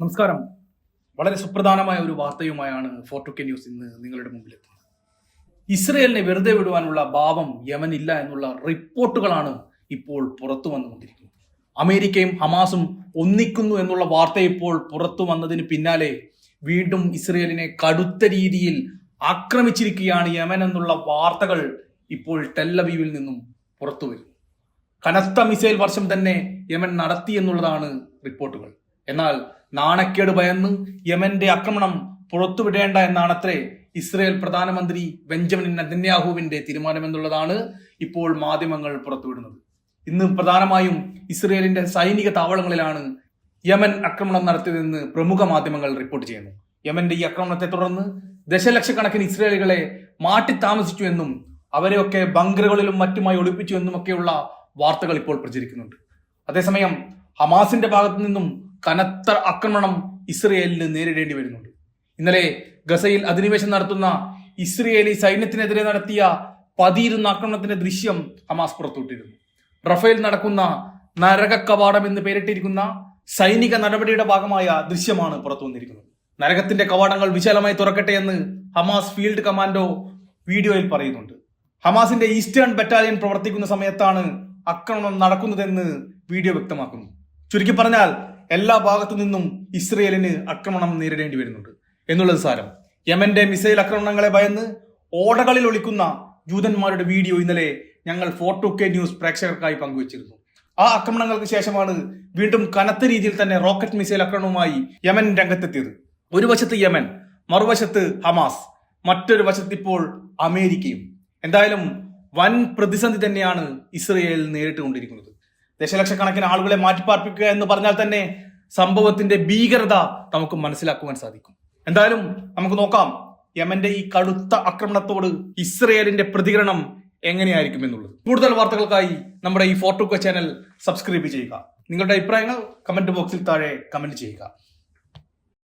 നമസ്കാരം. വളരെ സുപ്രധാനമായ ഒരു വാർത്തയുമായാണ് ഫോർട്ടു കെ ന്യൂസ് ഇന്ന് നിങ്ങളുടെ മുമ്പിൽ എത്തുന്നത് ഇസ്രയേലിനെ വെറുതെ വിടുവാനുള്ള ഭാവം യമനില്ല എന്നുള്ള റിപ്പോർട്ടുകളാണ് ഇപ്പോൾ പുറത്തു വന്നുകൊണ്ടിരിക്കുന്നത്. അമേരിക്കയും ഹമാസും ഒന്നിക്കുന്നു എന്നുള്ള വാർത്ത ഇപ്പോൾ പുറത്തു വന്നതിന് പിന്നാലെ വീണ്ടും ഇസ്രയേലിനെ കടുത്ത രീതിയിൽ ആക്രമിച്ചിരിക്കുകയാണ് യമൻ എന്നുള്ള വാർത്തകൾ ഇപ്പോൾ ടെല്ലവീവിൽ നിന്നും പുറത്തു വരുന്നു. കനത്ത മിസൈൽ വർഷം തന്നെ യമൻ നടത്തി എന്നുള്ളതാണ് റിപ്പോർട്ടുകൾ. എന്നാൽ നാണക്കേട് ഭയന്ന് യമന്റെ ആക്രമണം പുറത്തുവിടേണ്ട എന്നാണത്രേ ഇസ്രയേൽ പ്രധാനമന്ത്രി ബെഞ്ചമിൻ നെതന്യാഹുവിന്റെ തീരുമാനമെന്നുള്ളതാണ് ഇപ്പോൾ മാധ്യമങ്ങൾ പുറത്തുവിടുന്നത്. ഇന്ന് പ്രധാനമായും ഇസ്രയേലിന്റെ സൈനിക താവളങ്ങളിലാണ് യമൻ ആക്രമണം നടത്തിയതെന്ന് പ്രമുഖ മാധ്യമങ്ങൾ റിപ്പോർട്ട് ചെയ്യുന്നു. യമന്റെ ഈ ആക്രമണത്തെ തുടർന്ന് ദശലക്ഷക്കണക്കിന് ഇസ്രയേലികളെ മാറ്റി താമസിച്ചു എന്നും അവരെയൊക്കെ ബങ്കറുകളിലും മറ്റുമായി ഒളിപ്പിച്ചു എന്നുമൊക്കെയുള്ള വാർത്തകൾ ഇപ്പോൾ പ്രചരിക്കുന്നുണ്ട്. അതേസമയം ഹമാസിന്റെ ഭാഗത്തു നിന്നും കനത്ത ആക്രമണം ഇസ്രയേലിന് നേരിടേണ്ടി വരുന്നുണ്ട്. ഇന്നലെ ഗസയിൽ അധിനിവേശം നടത്തുന്ന ഇസ്രയേലി സൈന്യത്തിനെതിരെ നടത്തിയ പതിയിരുന്ന ആക്രമണത്തിന്റെ ദൃശ്യം ഹമാസ് പുറത്തുവിട്ടിരുന്നു. റഫേൽ നടക്കുന്ന നരക കവാടം എന്ന് പേരിട്ടിരിക്കുന്ന സൈനിക നടപടിയുടെ ഭാഗമായ ദൃശ്യമാണ് പുറത്തു വന്നിരിക്കുന്നത് നരകത്തിന്റെ കവാടങ്ങൾ വിശാലമായി തുറക്കട്ടെ എന്ന് ഹമാസ് ഫീൽഡ് കമാൻഡോ വീഡിയോയിൽ പറയുന്നുണ്ട്. ഹമാസിന്റെ ഈസ്റ്റേൺ ബറ്റാലിയൻ പ്രവർത്തിക്കുന്ന സമയത്താണ് ആക്രമണം നടക്കുന്നതെന്ന് വീഡിയോ വ്യക്തമാക്കുന്നു. ചുരുക്കി പറഞ്ഞാൽ എല്ലാ ഭാഗത്തു നിന്നും ഇസ്രയേലിന് ആക്രമണം നേരിടേണ്ടി വരുന്നുണ്ട്. എന്നുള്ളത് സാരം. യമന്റെ മിസൈൽ ആക്രമണങ്ങളെ ഭയന്ന് ഓടകളിൽ ഒളിക്കുന്ന ജൂതന്മാരുടെ വീഡിയോ ഇന്നലെ ഞങ്ങൾ ഫോർട്ടു കെ ന്യൂസ് പ്രേക്ഷകർക്കായി പങ്കുവച്ചിരുന്നു. ആ ആക്രമണങ്ങൾക്ക് ശേഷമാണ് വീണ്ടും കനത്ത രീതിയിൽ തന്നെ റോക്കറ്റ് മിസൈൽ ആക്രമണവുമായി യമൻ രംഗത്തെത്തിയത്. ഒരു വശത്ത് യമൻ മറുവശത്ത് ഹമാസ് മറ്റൊരു വശത്ത് ഇപ്പോൾ അമേരിക്കയും. എന്തായാലും വൻ പ്രതിസന്ധി തന്നെയാണ് ഇസ്രയേൽ നേരിട്ടുകൊണ്ടിരിക്കുന്നത്. ദശലക്ഷക്കണക്കിന് ആളുകളെ മാറ്റിപ്പാർപ്പിക്കുക എന്ന് പറഞ്ഞാൽ തന്നെ സംഭവത്തിന്റെ ഭീകരത നമുക്ക് മനസ്സിലാക്കുവാൻ സാധിക്കും. എന്തായാലും നമുക്ക് നോക്കാം യമന്റെ ഈ കടുത്ത ആക്രമണത്തോട് ഇസ്രയേലിന്റെ പ്രതികരണം എങ്ങനെയായിരിക്കും എന്നുള്ളത്. കൂടുതൽ വാർത്തകൾക്കായി നമ്മുടെ ഈ ഫോർട്ടുക്ക ചാനൽ സബ്സ്ക്രൈബ് ചെയ്യുക. നിങ്ങളുടെ അഭിപ്രായങ്ങൾ കമന്റ് ബോക്സിൽ താഴെ കമന്റ് ചെയ്യുക.